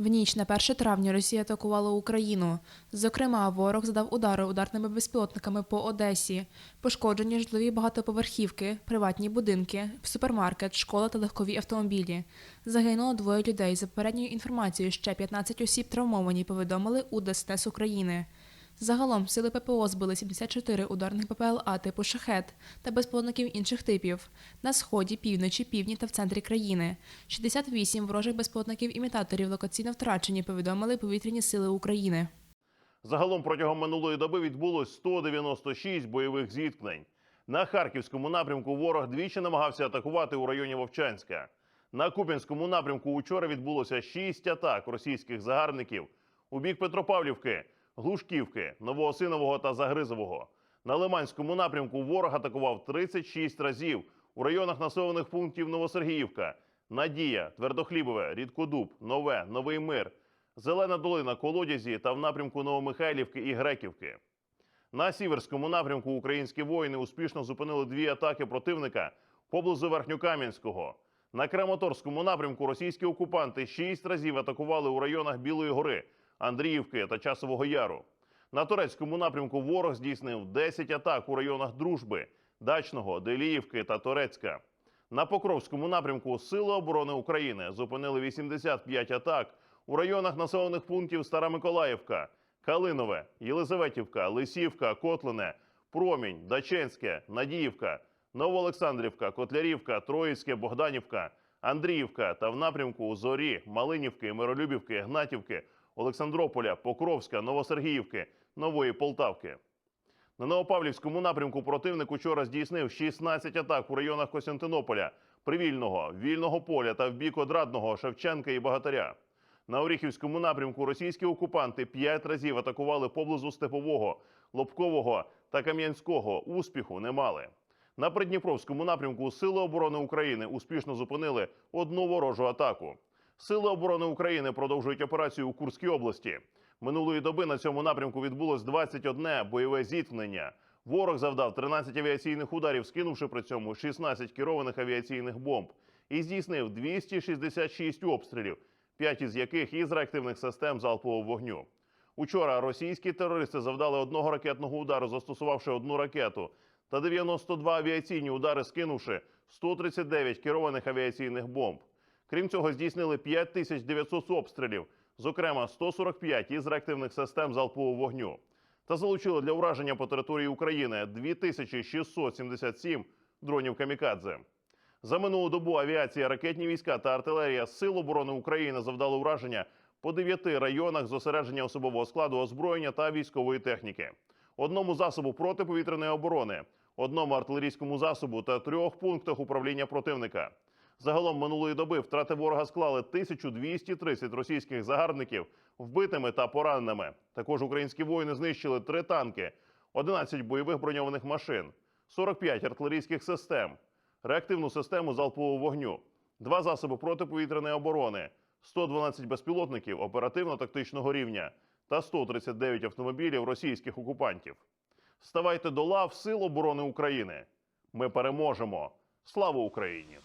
В ніч на 1 травня Росія атакувала Україну. Зокрема, ворог задав удари ударними безпілотниками по Одесі. Пошкоджені житлові багатоповерхівки, приватні будинки, супермаркет, школа та легкові автомобілі. Загинуло двоє людей. За попередньою інформацією, ще 15 осіб травмовані, повідомили у ДСНС України. Загалом сили ППО збили 74 ударних ППЛА типу шахет та безпілотників інших типів на сході, півночі, півдні та в центрі країни. 68 ворожих безпілотників-імітаторів локаційно втрачені, повідомили повітряні сили України. Загалом протягом минулої доби відбулось 196 бойових зіткнень. На харківському напрямку ворог двічі намагався атакувати у районі Вовчанська. На Куп'янському напрямку учора відбулося 6 атак російських загарбників у бік Петропавлівки, Глушківки, Новоосинового та Загризового. На Лиманському напрямку ворог атакував 36 разів у районах населених пунктів Новосергіївка, Надія, Твердохлібове, Рідкодуб, Нове, Новий Мир, Зелена долина, Колодязі та в напрямку Новомихайлівки і Греківки. На сіверському напрямку українські воїни успішно зупинили дві атаки противника поблизу Верхньокам'янського. На Краматорському напрямку російські окупанти шість разів атакували у районах Білої гори, Андріївки та Часового Яру. На турецькому напрямку ворог здійснив 10 атак у районах Дружби, Дачного, Деліївки та Торецька. На Покровському напрямку Сили оборони України зупинили 85 атак у районах населених пунктів Стара Миколаївка, Калинове, Єлизаветівка, Лисівка, Котлине, Промінь, Даченське, Надіївка, Новоолександрівка, Котлярівка, Троїцьке, Богданівка, Андріївка та в напрямку Зорі, Малинівки, Миролюбівки, Гнатівки, Олександрополя, Покровська, Новосергіївки, Нової Полтавки. На Новопавлівському напрямку противник учора здійснив 16 атак у районах Костянтинополя, Привільного, Вільного поля та в бік Одрадного, Шевченка і Багатаря. На Оріхівському напрямку російські окупанти п'ять разів атакували поблизу Степового, Лобкового та Кам'янського. Успіху не мали. На Придніпровському напрямку Сили оборони України успішно зупинили одну ворожу атаку. Сили оборони України продовжують операцію у Курській області. Минулої доби на цьому напрямку відбулось 21 бойове зіткнення. Ворог завдав 13 авіаційних ударів, скинувши при цьому 16 керованих авіаційних бомб, і здійснив 266 обстрілів, 5 із яких із реактивних систем залпового вогню. Учора російські терористи завдали одного ракетного удару, застосувавши одну ракету, та 92 авіаційні удари, скинувши 139 керованих авіаційних бомб. Крім цього, здійснили 5900 обстрілів, зокрема 145 із реактивних систем залпового вогню, та залучили для ураження по території України 2677 дронів камікадзе. За минулу добу авіація, ракетні війська та артилерія Сил оборони України завдали ураження по дев'яти районах зосередження особового складу озброєння та військової техніки, одному засобу протиповітряної оборони, одному артилерійському засобу та трьох пунктах управління противника. Загалом минулої доби втрати ворога склали 1230 російських загарбників вбитими та пораненими. Також українські воїни знищили три танки, 11 бойових броньованих машин, 45 артилерійських систем, реактивну систему залпового вогню, два засоби протиповітряної оборони, 112 безпілотників оперативно-тактичного рівня та 139 автомобілів російських окупантів. Ставайте до лав Сил оборони України. Ми переможемо! Слава Україні!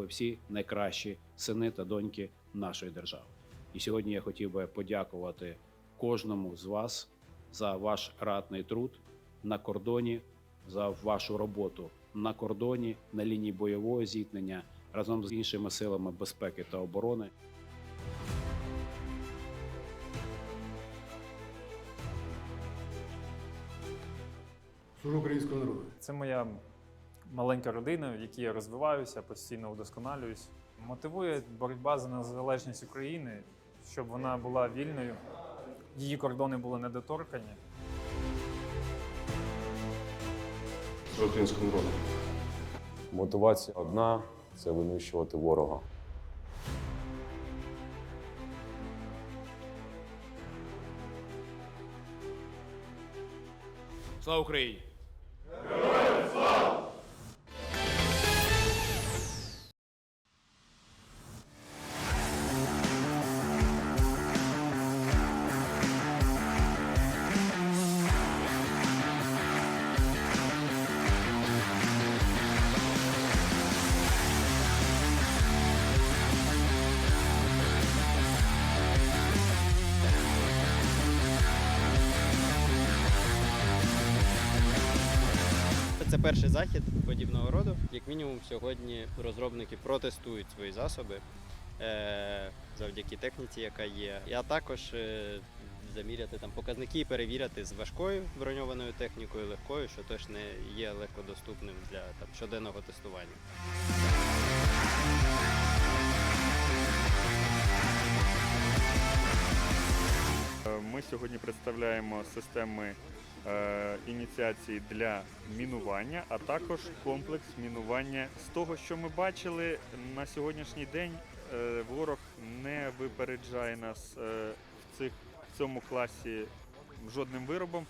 Ви всі найкращі сини та доньки нашої держави. І сьогодні я хотів би подякувати кожному з вас за ваш ратний труд на кордоні, за вашу роботу на кордоні, на лінії бойового зіткнення разом з іншими силами безпеки та оборони. Служу українського народу. Це моя маленька родина, в якій я розвиваюся, постійно вдосконалююсь. Мотивує боротьба за незалежність України, щоб вона була вільною, її кордони були недоторкані. Українського народу. Мотивація одна це винищувати ворога. Слава Україні! Перший захід подібного роду. Як мінімум, сьогодні розробники протестують свої засоби е, завдяки техніці, яка є. А також е, заміряти там показники і перевіряти з важкою броньованою технікою, легкою, що теж не є легкодоступним для там щоденного тестування. Е, Ми сьогодні представляємо системи ініціації для мінування, а також комплекс мінування. З того, що ми бачили на сьогоднішній день, е, ворог не випереджає нас е, в цих в цьому класі жодним виробом.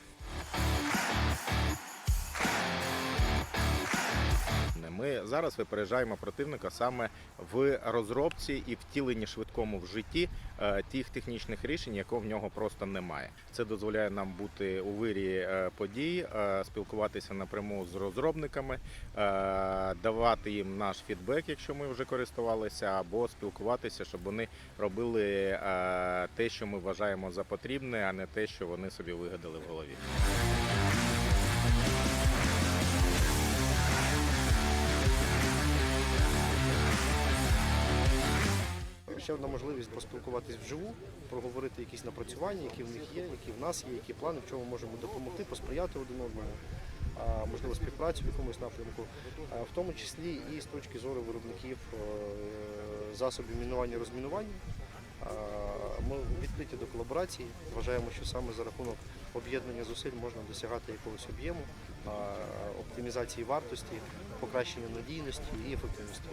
Зараз випереджаємо противника саме в розробці і втіленні швидкому в житті е, тих технічних рішень, якого в нього просто немає. Це дозволяє нам бути у вирі е, подій, е, спілкуватися напряму з розробниками, давати їм наш фідбек, якщо ми вже користувалися, або спілкуватися, щоб вони робили те, що ми вважаємо за потрібне, а не те, що вони собі вигадали в голові. Ще одна можливість поспілкуватись вживу, проговорити якісь напрацювання, які в них є, які в нас є, які плани, в чому можемо допомогти, посприяти один одному, можливо, співпрацю в якомусь напрямку, в тому числі і з точки зору виробників е, засобів мінування і розмінування. Ми відкриті до колаборації. Вважаємо, що саме за рахунок об'єднання зусиль можна досягати якогось об'єму, оптимізації вартості, покращення надійності і ефективності.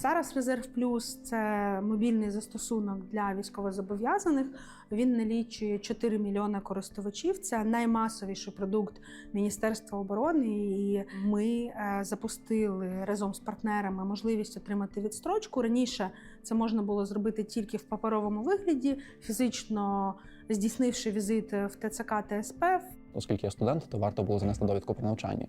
Зараз Резерв Плюс це мобільний застосунок для військовозобов'язаних. Він налічує 4 мільйони користувачів. Це наймасовіший продукт Міністерства оборони. І ми е, запустили разом з партнерами можливість отримати відстрочку. Раніше це можна було зробити тільки в паперовому вигляді, фізично здійснивши візит в ТЦК та СП, Оскільки я студент, то варто було занести довідку про навчання.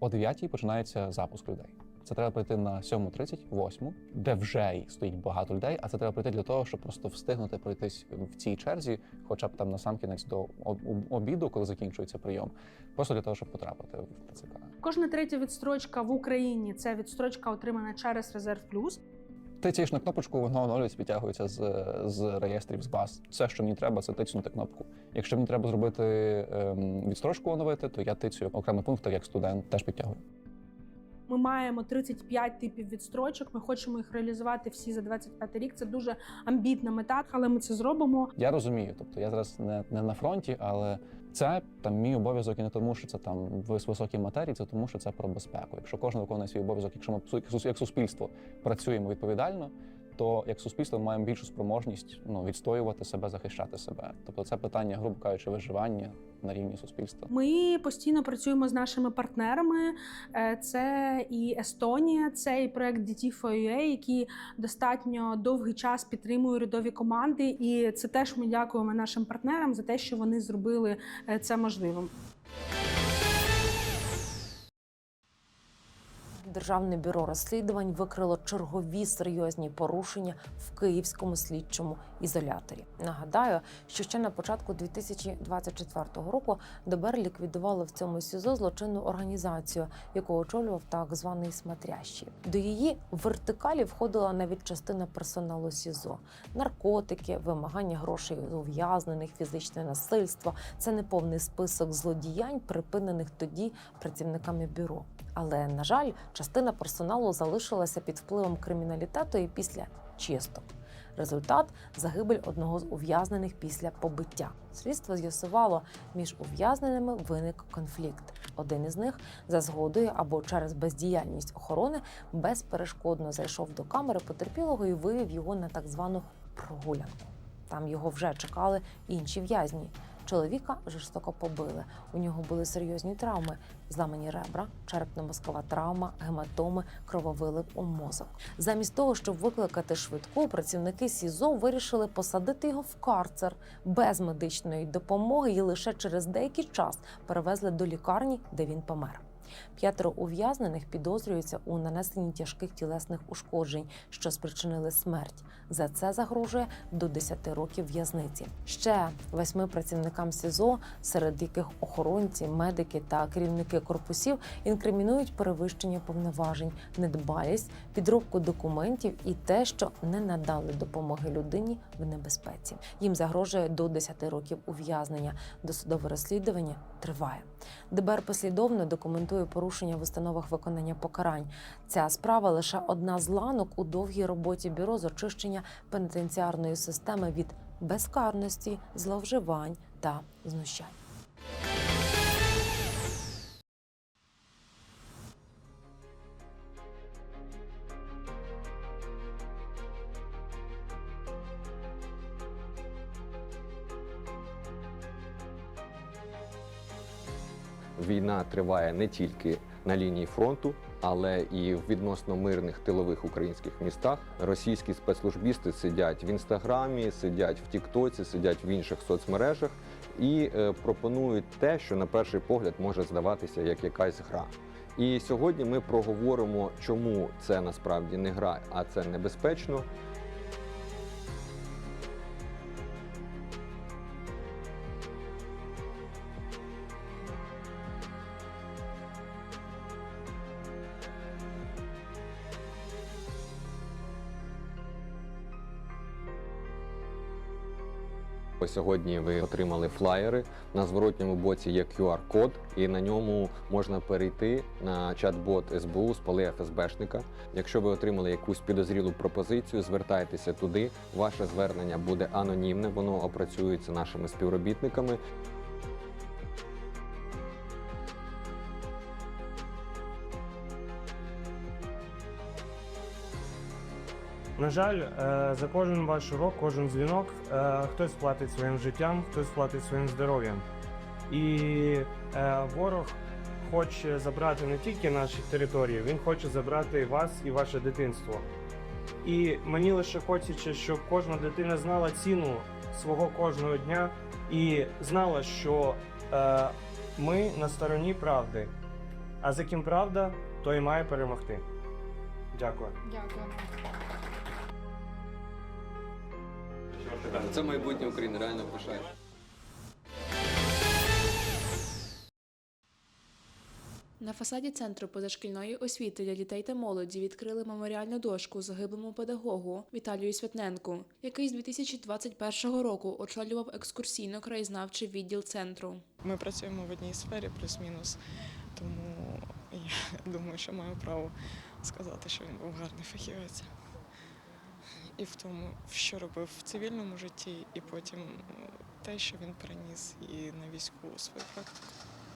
О 9 починається запуск людей. Це треба прийти на 7.30, 8, де вже стоїть багато людей, а це треба прийти для того, щоб просто встигнути пройтись в цій черзі, хоча б там на сам кінець до об- об- обіду, коли закінчується прийом, просто для того, щоб потрапити в ТЦК. Кожна третя відстрочка в Україні це відстрочка отримана через Резерв Плюс. Тицяєш на кнопочку, воно оновлюється, підтягується з, з реєстрів з баз. Все, що мені треба, це тиснути кнопку. Якщо мені треба зробити ем, відстрочку оновити, то я тицю окремий пункт, як студент, теж підтягую. Ми маємо 35 типів відстрочок. Ми хочемо їх реалізувати всі за 25 рік. Це дуже амбітна мета, але ми це зробимо. Я розумію, тобто я зараз не, не на фронті, але це там мій обов'язок і не тому, що це там вис- високі матерії, це тому, що це про безпеку. Якщо кожен виконує свій обов'язок, якщо ми як суспільство працюємо відповідально, то як суспільство ми маємо більшу спроможність ну, відстоювати себе, захищати себе. Тобто це питання, грубо кажучи, виживання на рівні суспільства. Ми постійно працюємо з нашими партнерами. Е, Це і Естонія, це і проект DT4UA, який достатньо довгий час підтримує урядові команди. І це теж ми дякуємо нашим партнерам за те, що вони зробили е, це можливим. Державне бюро розслідувань викрило чергові серйозні порушення в київському слідчому ізоляторі. Нагадаю, що ще на початку 2024 року ДБР ліквідувало в цьому СІЗО злочинну організацію, яку очолював так званий Смотрящий. До її вертикалі входила навіть частина персоналу СІЗО, наркотики, вимагання грошей ув'язнених, фізичне насильство. Це неповний список злодіянь, припинених тоді працівниками бюро. Але на жаль, частина персоналу залишилася під впливом криміналітету і після чисток. Результат загибель одного з ув'язнених після побиття. Слідство з'ясувало, між ув'язненими виник конфлікт. Один із них за згодою або через бездіяльність охорони безперешкодно зайшов до камери потерпілого і вивів його на так звану прогулянку. Там його вже чекали інші в'язні. Чоловіка жорстоко побили. У нього були серйозні травми: зламані ребра, черепно-мозкова травма, гематоми, крововилив у мозок. Замість того, щоб викликати швидку, працівники СІЗО вирішили посадити його в карцер без медичної допомоги і лише через деякий час перевезли до лікарні, де він помер. П'ятеро ув'язнених підозрюються у нанесенні тяжких тілесних ушкоджень, що спричинили смерть. За це загрожує до 10 років в'язниці. Ще восьми працівникам СІЗО, серед яких охоронці, медики та керівники корпусів, інкримінують перевищення повноважень, недбалість, підробку документів і те, що не надали допомоги людині в небезпеці. Їм загрожує до 10 років ув'язнення. Досудове розслідування триває. ДБР послідовно документує порушення в установах виконання покарань. Ця справа лише одна з ланок у довгій роботі бюро з очищення пенітенціарної системи від безкарності, зловживань та знущань. Війна триває не тільки на лінії фронту, але і в відносно мирних тилових українських містах. Російські спецслужбісти сидять в інстаграмі, сидять в Тіктоці, сидять в інших соцмережах і е, пропонують те, що на перший погляд може здаватися як якась гра. І сьогодні ми проговоримо, чому це насправді не гра, а це небезпечно. Сьогодні ви отримали флаєри. На зворотньому боці є QR-код, і на ньому можна перейти на чат-бот СБУ з поли ФСБшника. Якщо ви отримали якусь підозрілу пропозицію, звертайтеся туди. Ваше звернення буде анонімне, воно опрацюється нашими співробітниками. На жаль, е, за кожен ваш урок, кожен дзвінок, е, хтось платить своїм життям, хтось платить своїм здоров'ям. І е, ворог хоче забрати не тільки наші території, він хоче забрати вас і ваше дитинство. І мені лише хочеться, щоб кожна дитина знала ціну свого кожного дня і знала, що е, ми на стороні правди. А за ким правда, той має перемогти. Дякую. Дякую. Це майбутнє України, реально пишаю. На фасаді центру позашкільної освіти для дітей та молоді відкрили меморіальну дошку загиблому педагогу Віталію Святненку, який з 2021 року очолював екскурсійно-краєзнавчий відділ центру. Ми працюємо в одній сфері, плюс-мінус, тому я думаю, що маю право сказати, що він був гарний фахівець. І в тому, що робив в цивільному житті, і потім те, що він переніс і на військову свою практику.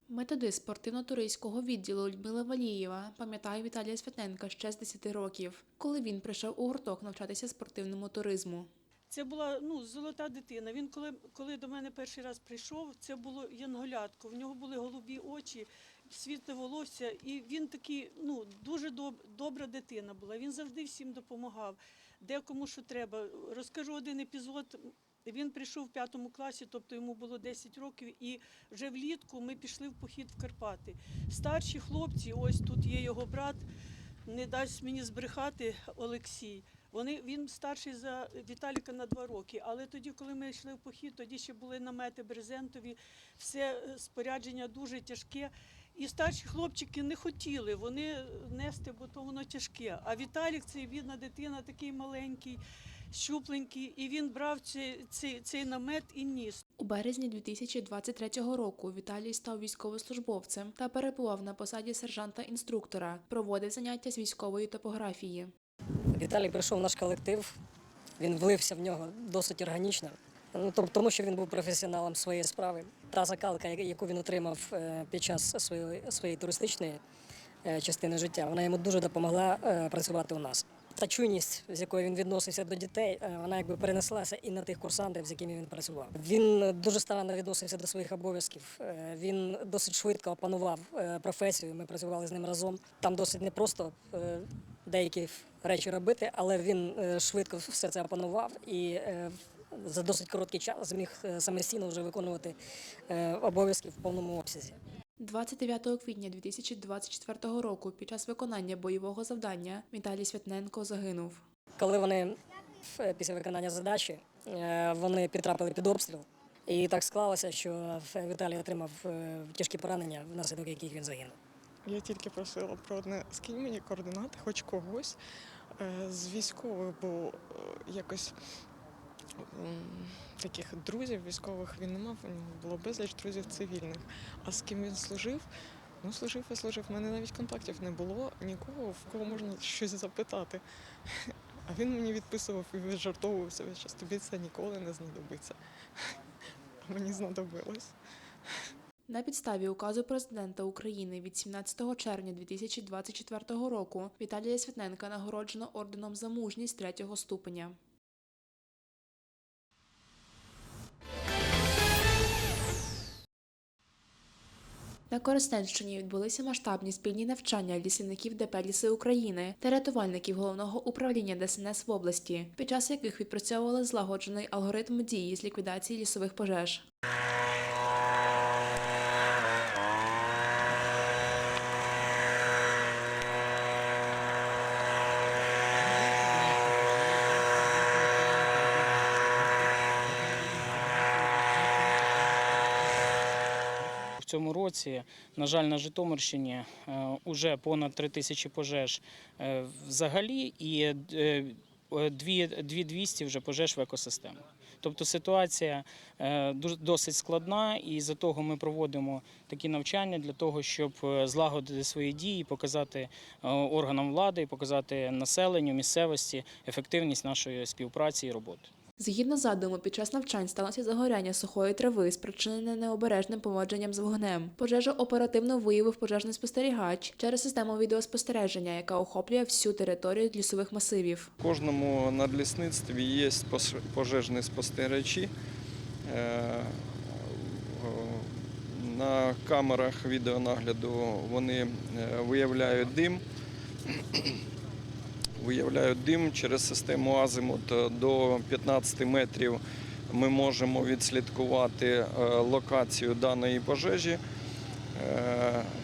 Методист спортивно-туристського відділу Людмила Валієва пам'ятає Віталія Святненка ще з 10 років, коли він прийшов у гурток навчатися спортивному туризму. Це була ну, золота дитина. Він коли, коли до мене перший раз прийшов, це було янголятко. В нього були голубі очі, світле волосся, і він такий, ну, дуже доб, добра дитина була. Він завжди всім допомагав, декому що треба. Розкажу один епізод. Він прийшов в п'ятому класі, тобто йому було 10 років, і вже влітку ми пішли в похід в Карпати. Старші хлопці, ось тут є його брат, не дасть мені збрехати Олексій. Вони він старший за Віталіка на два роки. Але тоді, коли ми йшли в похід, тоді ще були намети брезентові, все е, спорядження дуже тяжке. І старші хлопчики не хотіли вони нести, бо то воно тяжке. А Віталік це бідна дитина, такий маленький, щупленький, і він брав цей, цей, цей намет і ніс. У березні 2023 року Віталій став військовослужбовцем та перебував на посаді сержанта-інструктора, проводив заняття з військової топографії. Віталій прийшов в наш колектив, він влився в нього досить органічно, ну, тому що він був професіоналом своєї справи. Та закалка, яку він отримав е, під час своєї, своєї туристичної е, частини життя, вона йому дуже допомогла е, працювати у нас. Та чуйність, з якою він відносився до дітей, вона якби перенеслася і на тих курсантів, з якими він працював. Він дуже старанно відносився до своїх обов'язків. Він досить швидко опанував професію. Ми працювали з ним разом. Там досить непросто деякі речі робити, але він швидко все це опанував і за досить короткий час зміг е, самостійно вже виконувати е, обов'язки в повному обсязі. 29 квітня 2024 року під час виконання бойового завдання Віталій Святненко загинув. Коли вони е, після виконання задачі вони підтрапили під обстріл, і так склалося, що Віталій отримав тяжкі поранення, внаслідок яких він загинув. Я тільки просила про одне, скинь мені координати, хоч когось з військових, бо якось таких друзів військових він не мав, у нього було безліч друзів цивільних. А з ким він служив? Ну, служив і служив. У мене навіть контактів не було нікого, в кого можна щось запитати. А він мені відписував і віджартовувався час. Тобі це ніколи не знадобиться. А мені знадобилось. На підставі указу президента України від 17 червня 2024 року Віталія Святненка нагороджено орденом за мужність третього ступеня. На Коростенщині відбулися масштабні спільні навчання лісівників ДП «Ліси України та рятувальників головного управління ДСНС в області, під час яких відпрацьовували злагоджений алгоритм дії з ліквідації лісових пожеж. Цьому році, на жаль, на Житомирщині вже понад 3 тисячі пожеж е, взагалі і е, е, дві- 2200 вже пожеж в екосистемах. Тобто ситуація е, досить складна, і за того ми проводимо такі навчання для того, щоб е, злагодити свої дії, показати е, органам влади, показати населенню, місцевості ефективність нашої співпраці і роботи. Згідно задуму, під час навчань сталося загоряння сухої трави, спричинене необережним поводженням з вогнем. Пожежу оперативно виявив пожежний спостерігач через систему відеоспостереження, яка охоплює всю територію лісових масивів. В кожному надлісництві є пожежні спостерігачі. Е, На камерах відеонагляду вони е, виявляють дим. Виявляють дим через систему Азимут до 15 метрів. Ми можемо відслідкувати е, локацію даної пожежі. Е,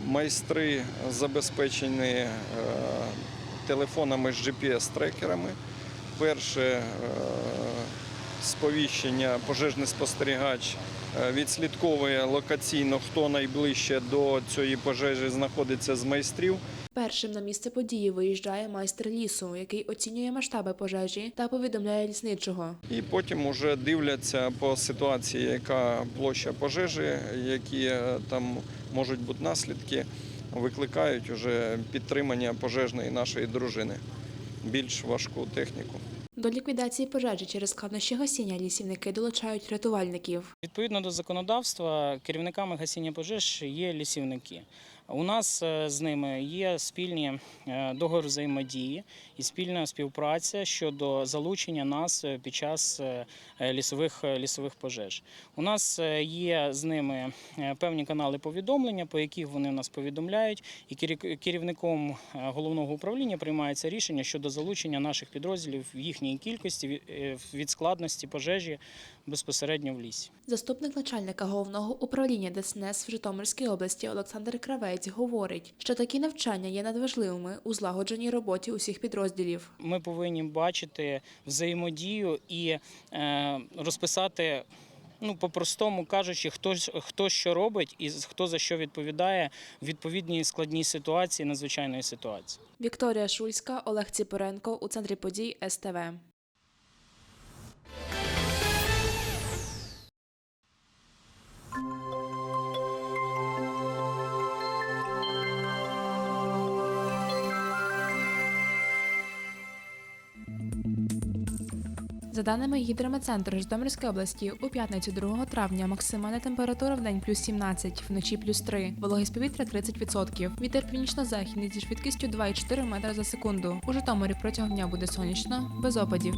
Майстри забезпечені е, телефонами з GPS-трекерами. Перше сповіщення пожежний спостерігач відслідковує локаційно, хто найближче до цієї пожежі знаходиться з майстрів. Першим на місце події виїжджає майстер лісу, який оцінює масштаби пожежі та повідомляє лісничого. І потім вже дивляться по ситуації, яка площа пожежі, які е, там можуть бути наслідки, викликають вже підтримання пожежної нашої дружини, більш важку техніку. До ліквідації пожежі через складнощі гасіння лісівники долучають рятувальників. Відповідно до законодавства, керівниками гасіння пожеж є лісівники. У нас е, з ними є спільні е, договір взаємодії і спільна співпраця щодо залучення нас е, під час лісових, лісових пожеж. У нас є з ними певні канали повідомлення, по яких вони нас повідомляють, і керів- керівником головного управління приймається рішення щодо залучення наших підрозділів в їхній кількості від складності пожежі безпосередньо в лісі. Заступник начальника головного управління ДСНС в Житомирській області Олександр Кравець говорить, що такі навчання є надважливими у злагодженій роботі усіх підрозділів. Ми повинні бачити взаємодію і е, розписати. Ну, по-простому кажучи, хто, хто що робить і хто за що відповідає в відповідній складній ситуації, надзвичайної ситуації. Вікторія Шульська, Олег Ціпоренко у центрі подій СТВ. За даними гідрометцентру Житомирської області, у п'ятницю 2 травня максимальна температура в день плюс 17, вночі плюс 3, вологість повітря 30%. Вітер північно-західний зі швидкістю 2,4 метра за секунду. У Житомирі протягом дня буде сонячно, без опадів.